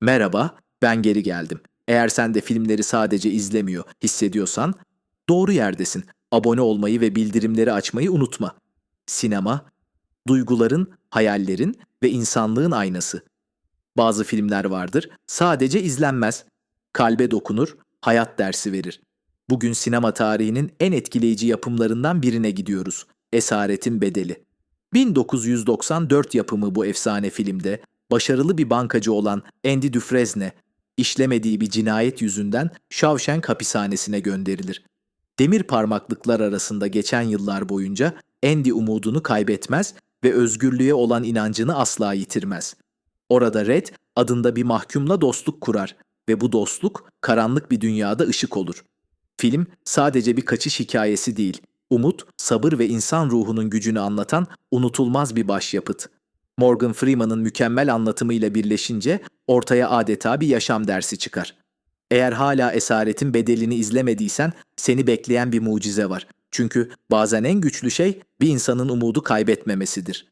Merhaba, ben geri geldim. Eğer sen de filmleri sadece izlemiyor, hissediyorsan doğru yerdesin. Abone olmayı ve bildirimleri açmayı unutma. Sinema, duyguların, hayallerin ve insanlığın aynası. Bazı filmler vardır, sadece izlenmez. Kalbe dokunur, hayat dersi verir. Bugün sinema tarihinin en etkileyici yapımlarından birine gidiyoruz. Esaretin Bedeli. 1994 yapımı bu efsane filmde başarılı bir bankacı olan Andy Dufresne işlemediği bir cinayet yüzünden Shawshank hapishanesine gönderilir. Demir parmaklıklar arasında geçen yıllar boyunca Andy umudunu kaybetmez ve özgürlüğe olan inancını asla yitirmez. Orada Red adında bir mahkumla dostluk kurar ve bu dostluk karanlık bir dünyada ışık olur. Film sadece bir kaçış hikayesi değil, umut, sabır ve insan ruhunun gücünü anlatan unutulmaz bir başyapıt. Morgan Freeman'ın mükemmel anlatımıyla birleşince ortaya adeta bir yaşam dersi çıkar. Eğer hala esaretin bedelini izlemediysen seni bekleyen bir mucize var. Çünkü bazen en güçlü şey bir insanın umudu kaybetmemesidir.